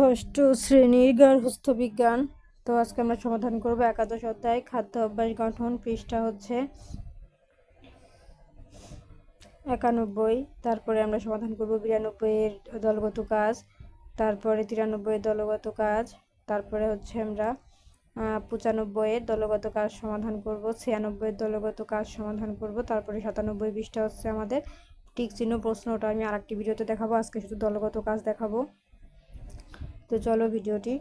ষষ্ঠ শ্রেণির গার্হস্থ্য বিজ্ঞান। তো আজকে আমরা সমাধান করব একাদশ অধ্যায়, খাদ্য অভ্যাস গঠন, পৃষ্ঠা হচ্ছে একানব্বই। তারপরে আমরা সমাধান করব বিরানব্বই এর দলগত কাজ, তারপরে তিরানব্বই এর দলগত কাজ, তারপরে হচ্ছে আমরা পঁচানব্বই এর দলগত কাজ সমাধান করব ছিয়ানব্বই এর দলগত কাজ সমাধান করব, তারপরে সাতানব্বই পৃষ্ঠা হচ্ছে আমাদের টিক চিহ্ন প্রশ্ন ওটা আমি আরেকটি ভিডিওতে দেখাবো, আজকে শুধু দলগত কাজ দেখাবো। তো চলো ভিডিওটি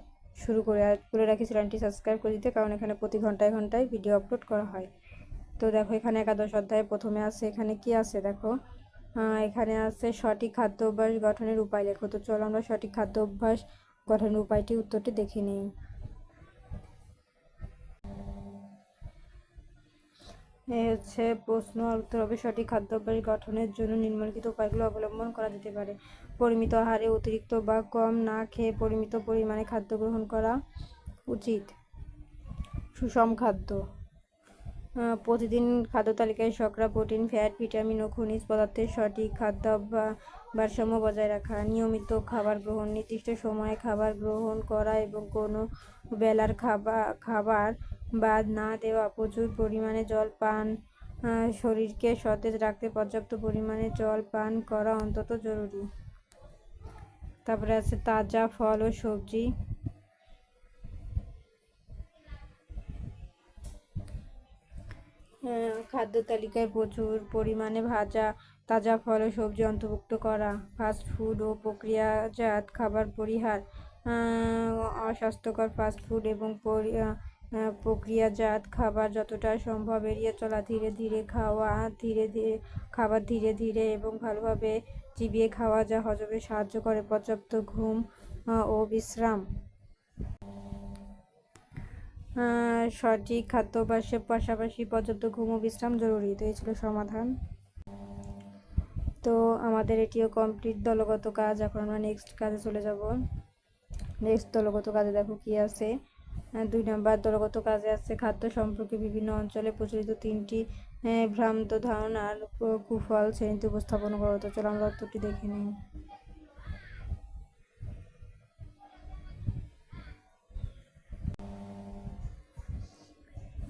শুরু করে আর বলে রাখি, চ্যানেলটি সাবস্ক্রাইব করে দিতে, কারণ এখানে প্রতি ঘন্টায় ঘন্টায় ভিডিও আপলোড করা হয়। তো দেখো, এখানে একাদশ অধ্যায় প্রথমে আছে, এখানে কি আছে দেখো? এখানে আছে সঠিক খাদ্য অভ্যাস গঠনের উপায় লেখো। তো চলো আমরা সঠিক খাদ্য অভ্যাস গঠনের উপায়টি উত্তরটি দেখে নিই। হচ্ছে প্রশ্ন উত্তর হবে সঠিক খাদ্যাভ্যাস গঠনের জন্য নিম্নলিখিত উপায়গুলো অবলম্বন করা যেতে পারে। পরিমিত আহারে অতিরিক্ত বা কম না খেয়ে পরিমিত পরিমাণে খাদ্য গ্রহণ করা উচিত। সুষম খাদ্য। প্রতিদিন খাদ্য তালিকায় শর্করা, প্রোটিন, ফ্যাট, ভিটামিন ও খনিজ পদার্থের সঠিক খাদ্য ভারসাম্য বজায় রাখা, নিয়মিত খাবার গ্রহণ, নির্দিষ্ট সময়ে খাবার গ্রহণ করা এবং কোনো বেলার খাবার খাবার বাদ না দেওয়া, প্রচুর পরিমাণে জল পান শরীরকে সতেজ রাখতে পর্যাপ্ত পরিমাণে জল পান করা অন্তত জরুরি। তারপরে আছে তাজা ফল ও সবজি। খাদ্য তালিকায় প্রচুর পরিমাণে ভাজা, তাজা ফল ও সবজি অন্তর্ভুক্ত করা ফাস্ট ফুড ও প্রক্রিয়াজাত খাবার পরিহার অস্বাস্থ্যকর ফাস্ট ফুড এবং প্রক্রিয়াজাত খাবার যতটা সম্ভব এড়িয়ে চলা, ধীরে ধীরে খাওয়া, ধীরে ধীরে খাবার ধীরে ধীরে এবং ভালোভাবে চিবিয়ে খাওয়া যা হজমে সাহায্য করে পর্যাপ্ত ঘুম ও বিশ্রাম। সঠিক খাদ্যাভ্যাসের পাশাপাশি পর্যাপ্ত ঘুম ও বিশ্রাম জরুরি, তো এই ছিল সমাধান। তো আমাদের এটিও কমপ্লিট দলগত কাজ, এখন আমরা নেক্সট কাজে চলে যাব। নেক্সট দলগত কাজে দেখো কি আছে। দুই নম্বর দলগত কাজে আছে খাদ্য সম্পর্কে বিভিন্ন অঞ্চলে প্রচলিত তিনটি ভ্রান্ত ধারণার কুফল শ্রেণীতে উপস্থাপন করা তো চলো আমরা উত্তরটি দেখে নিই।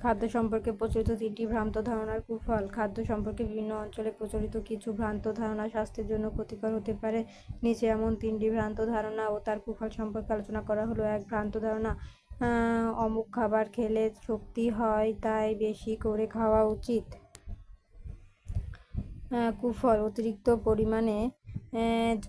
খাদ্য সম্পর্কে প্রচলিত তিনটি, ভ্রান্ত ধারণার কুফল। খাদ্য সম্পর্কে বিভিন্ন অঞ্চলে প্রচলিত কিছু ভ্রান্ত ধারণা স্বাস্থ্যের জন্য ক্ষতিকর হতে পারে। নিচে এমন তিনটি ভ্রান্ত ধারণা ও তার কুফল সম্পর্কে আলোচনা করা হলো। এক ভ্রান্ত ধারণা অমুক খাবার খেলে শক্তি হয়, তাই বেশি করে খাওয়া উচিত। কুফল, অতিরিক্ত পরিমাণে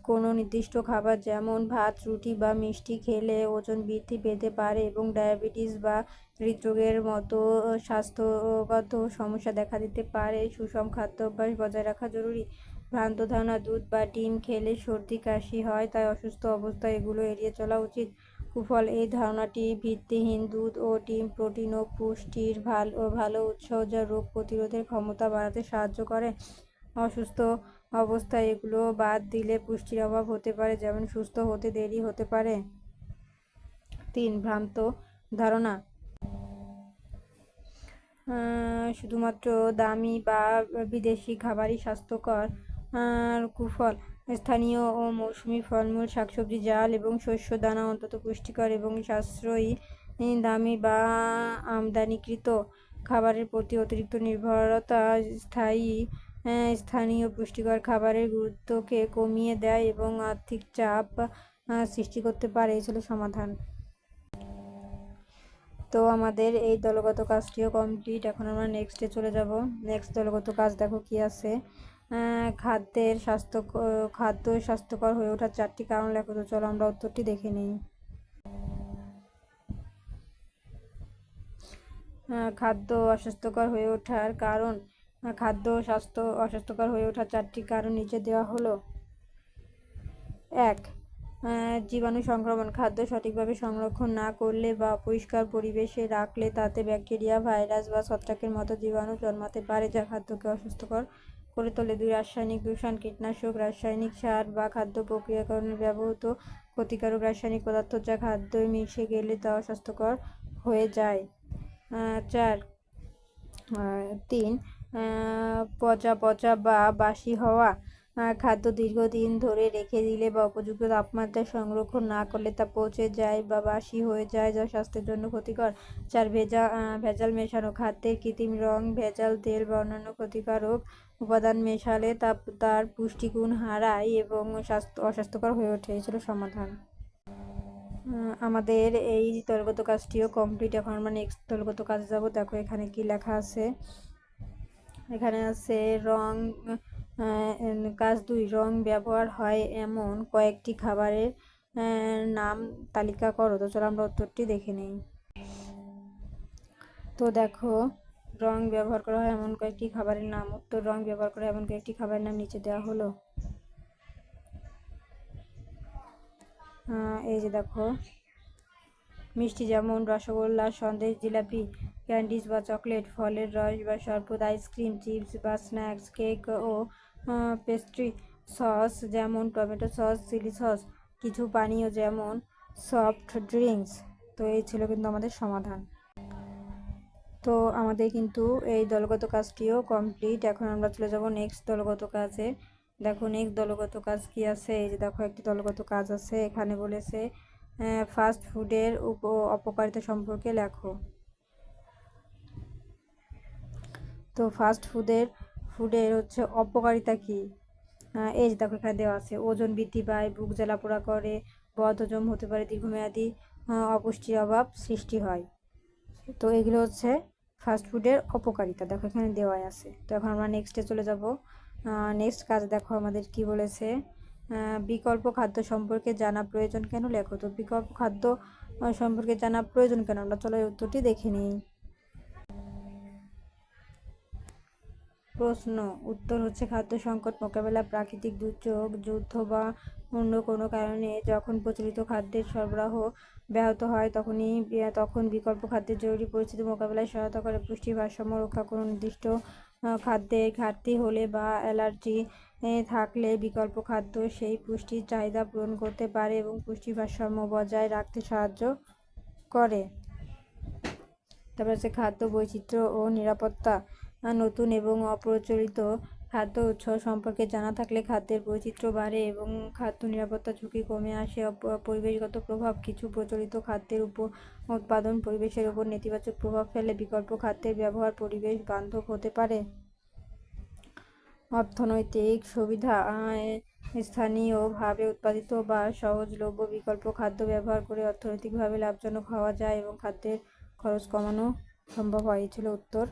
কোনো নির্দিষ্ট খাবার যেমন ভাত, রুটি বা মিষ্টি খেলে ওজন বৃদ্ধি পেতে পারে এবং ডায়াবেটিস বা হৃদরোগের মতো স্বাস্থ্যগত সমস্যা দেখা দিতে পারে। সুষম খাদ্যাভ্যাস বজায় রাখা জরুরি। ভ্রান্ত ধারণা, দুধ বা ডিম খেলে সর্দি, কাশি হয়, তাই অসুস্থ অবস্থায় এগুলো এড়িয়ে চলা উচিত। কুফল, এই ধারণাটি ভিত্তিহীন দুধ ও ডিম প্রোটিন ও পুষ্টির ভালো ভালো উৎস যা রোগ প্রতিরোধের ক্ষমতা বাড়াতে সাহায্য করে। অসুস্থ অবস্থায় এগুলো বাদ দিলে পুষ্টির অভাব হতে পারে, যেমন সুস্থ হতে দেরি হতে পারে। তিন, ভ্রান্ত ধারণা। শুধুমাত্র দামি বা বিদেশি খাবারই স্বাস্থ্যকর। কুফল, স্থানীয় ও মৌসুমি ফলমূল, শাকসবজি, জাল এবং শস্য, দানা অন্তত পুষ্টিকর এবং সাশ্রয়ী দামি বা আমদানিকৃত খাবারের প্রতি অতিরিক্ত নির্ভরতা স্থায়ী স্থানীয় পুষ্টিকর খাবারের গুরুত্বকে কমিয়ে দেয় এবং আর্থিক চাপ সৃষ্টি করতে পারে। এই ছিল সমাধান। তো আমাদের এই দলগত কাজটিও কমপ্লিট এখন আমরা নেক্সটে চলে যাব। নেক্সট দলগত কাজ দেখো কি আছে। খাদ্যের স্বাস্থ্য, খাদ্য স্বাস্থ্যকর হয়ে ওঠার চারটি কারণ লেখো তো, চলো আমরা উত্তরটি দেখে নিই। খাদ্য অস্বাস্থ্যকর হয়ে ওঠার কারণ খাদ্য স্বাস্থ্য অস্বাস্থ্যকর হয়ে ওঠার চারটি কারণ নিচে দেওয়া হলো। এক জীবাণু সংক্রমণ, খাদ্য সঠিকভাবে সংরক্ষণ না করলে বা পরিষ্কার পরিবেশে রাখলে তাতে ব্যাকটেরিয়া, ভাইরাস বা ছত্রাকের মতো জীবাণু জন্মাতে পারে যা খাদ্যকে অসুস্থকর করে তোলে। দুই রাসায়নিক দূষণ, কীটনাশক, রাসায়নিক সার বা খাদ্য প্রক্রিয়াকরণে ব্যবহৃত ক্ষতিকারক রাসায়নিক পদার্থ যা খাদ্যে মিশে গেলে তা অস্বাস্থ্যকর হয়ে যায়। চার তিন পচা পচা বা বাসি হওয়া খাদ্য দীর্ঘদিন ধরে রেখে দিলে বা উপযুক্ত তাপমাত্রায় সংরক্ষণ না করলে তা পচে যায় বা বাসি হয়ে যায়, যা স্বাস্থ্যের জন্য ক্ষতিকর। চার, ভেজা ভেজাল মেশানো। খাদ্যের কৃত্রিম রং, ভেজাল, তেল বা অন্যান্য ক্ষতিকারক উপাদান মেশালে তা তার পুষ্টিগুণ হারায় এবং স্বাস্থ্য, অস্বাস্থ্যকর হয়ে ওঠে। এই ছিল সমাধান। আমাদের এই দলগত কাজটিও কমপ্লিট এখন আমরা নেক্সট দলগত কাজে যাব। দেখো এখানে কি লেখা আছে। এখানে আছে রং কাজ দুই, রং ব্যবহার হয় এমন কয়েকটি খাবারের নাম তালিকা করো। তো চলো আমরা উত্তরটি দেখে নিই। তো দেখো, রং ব্যবহার করা হয় এমন কয়েকটি খাবারের নাম। উত্তর, রং ব্যবহার করা এমন কয়েকটি খাবারের নাম নিচে দেওয়া হলো। এই যে দেখো, মিষ্টি যেমন, রসগোল্লা, সন্দেশ, জিলাপি ক্যান্ডিজ বা চকলেট, ফলের রস বা শরবত আইসক্রিম, চিপস বা স্ন্যাক্স, কেক ও পেস্ট্রি সস যেমন টমেটো সস, চিলি সস, কিছু পানীয় যেমন সফট ড্রিঙ্কস। তো এই ছিল কিন্তু আমাদের সমাধান। তো আমাদের কিন্তু এই দলগত কাজটিও কমপ্লিট। এখন আমরা চলে যাব নেক্সট দলগত কাজে। দেখো নেক্সট দলগত কাজ কি আছে? এই যে দেখো একটি দলগত কাজ আছে। এখানে বলেছে ফাস্ট ফুডের উপ, অপকারিতা সম্পর্কে লেখো। তো ফাস্ট ফুডের ফুডের হচ্ছে অপকারিতা কি? এই যে দেখো এখানে দেওয়া আছে, ওজন বৃদ্ধি পায়, বুক জ্বালা পোড়া করে বদহজম হতে পারে, দীর্ঘমেয়াদী অপুষ্টির অভাব সৃষ্টি হয়। তো এগুলো হচ্ছে ফাস্ট ফুডের অপকারিতা, দেখো এখানে দেওয়াই আছে। তো এখন আমরা নেক্সটে চলে যাব। নেক্সট কাজ দেখো আমাদের কি বলেছে বিকল্প খাদ্য সম্পর্কে জানা প্রয়োজন কেন লেখো? তো বিকল্প খাদ্য সম্পর্কে জানা প্রয়োজন কেন? আমরা চলো উত্তরটি দেখে নিই। প্রশ্ন। উত্তর হচ্ছে, খাদ্য সংকট মোকাবেলা, প্রাকৃতিক দুর্যোগ, যুদ্ধ বা অন্য কোনো কারণে যখন প্রচলিত খাদ্যের সরবরাহ ব্যাহত হয়, তখনই তখন বিকল্প খাদ্যের জরুরি পরিস্থিতি মোকাবেলায় সহায়তা করে। পুষ্টি ভারসাম্য রক্ষা কোনো নির্দিষ্ট খাদ্যের ঘাটতি হলে বা অ্যালার্জি থাকলে বিকল্প খাদ্য সেই পুষ্টির চাহিদা পূরণ করতে পারে এবং পুষ্টি ভারসাম্য বজায় রাখতে সাহায্য করে। তারপর হচ্ছে, খাদ্য বৈচিত্র্য ও নিরাপত্তা। নতুন এবং অপ্রচলিত খাদ্য উৎস সম্পর্কে জানা থাকলে খাদ্যের বৈচিত্র্য বাড়ে এবং খাদ্য নিরাপত্তা ঝুঁকি কমে আসে পরিবেশগত প্রভাব, কিছু প্রচলিত খাদ্যের উপ উৎপাদন পরিবেশের উপর নেতিবাচক প্রভাব ফেলে বিকল্প খাদ্যের ব্যবহার পরিবেশ বান্ধব হতে পারে। অর্থনৈতিক সুবিধা স্থানীয়ভাবে উৎপাদিত বা সহজলভ্য বিকল্প খাদ্য ব্যবহার করে অর্থনৈতিকভাবে লাভজনক হওয়া যায় এবং খাদ্যের খরচ কমানো সম্ভব হয়, এই ছিল উত্তর।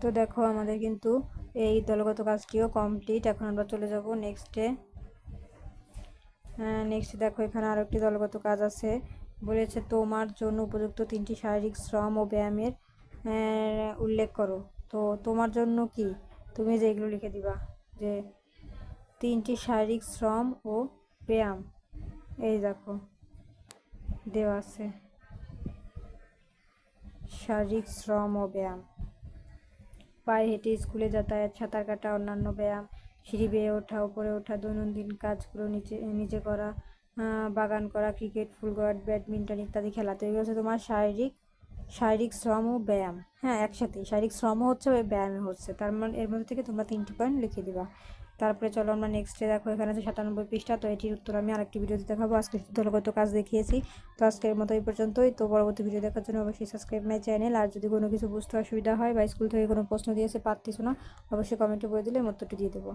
তো দেখো আমাদের কিন্তু এই দলগত কাজটিও কমপ্লিট এখন আমরা চলে যাব নেক্সটে নেক্সট দেখো এখানে আরও একটি দলগত কাজ আছে। বলেছে তোমার জন্য উপযুক্ত তিনটি শারীরিক শ্রম ও ব্যায়ামের উল্লেখ করো। তো তোমার জন্য কি? তুমি যে এগুলো লিখে দিবা, যে তিনটি শারীরিক শ্রম ও ব্যায়াম। এই দেখো, দেওয়া আছে। শারীরিক শ্রম ও ব্যায়াম। পায়ে হেঁটে স্কুলে যাতায়াত, সাঁতার কাটা, অন্যান্য ব্যায়াম, সিঁড়ি বেয়ে ওঠা, উপরে ওঠা, দৈনন্দিন কাজগুলো নিচে নিচে করা বাগান করা, ক্রিকেট ফুটবল ব্যাডমিন্টন ইত্যাদি খেলা। তো এগুলো হচ্ছে তোমার শারীরিক শারীরিক শ্রম ও ব্যায়াম। হ্যাঁ একসাথে। শারীরিক শ্রমও হচ্ছে ব্যায়াম হচ্ছে। তার মানে এর মধ্যে থেকে তোমরা তিনটি পয়েন্ট লিখে দিবা। তারপরে চলো আমরা নেক্সটে দেখো, এখানে আছে সাতানব্বই পৃষ্ঠা, তো এটির উত্তর আমি আরেকটি ভিডিওতে দেখাবো। আজকে দলগত কাজ দেখিয়েছি, তো আজকের মতো এই পর্যন্তই। তো পরবর্তী ভিডিও দেখার জন্য অবশ্যই সাবস্ক্রাইব মাই চ্যানেল আর যদি কোনো কিছু বুঝতে অসুবিধা হয় বা স্কুল থেকে কোনো প্রশ্ন দিয়েছে, পারতেছো না, অবশ্যই কমেন্টে বলে দিলে উত্তরটি দিয়ে দেবো।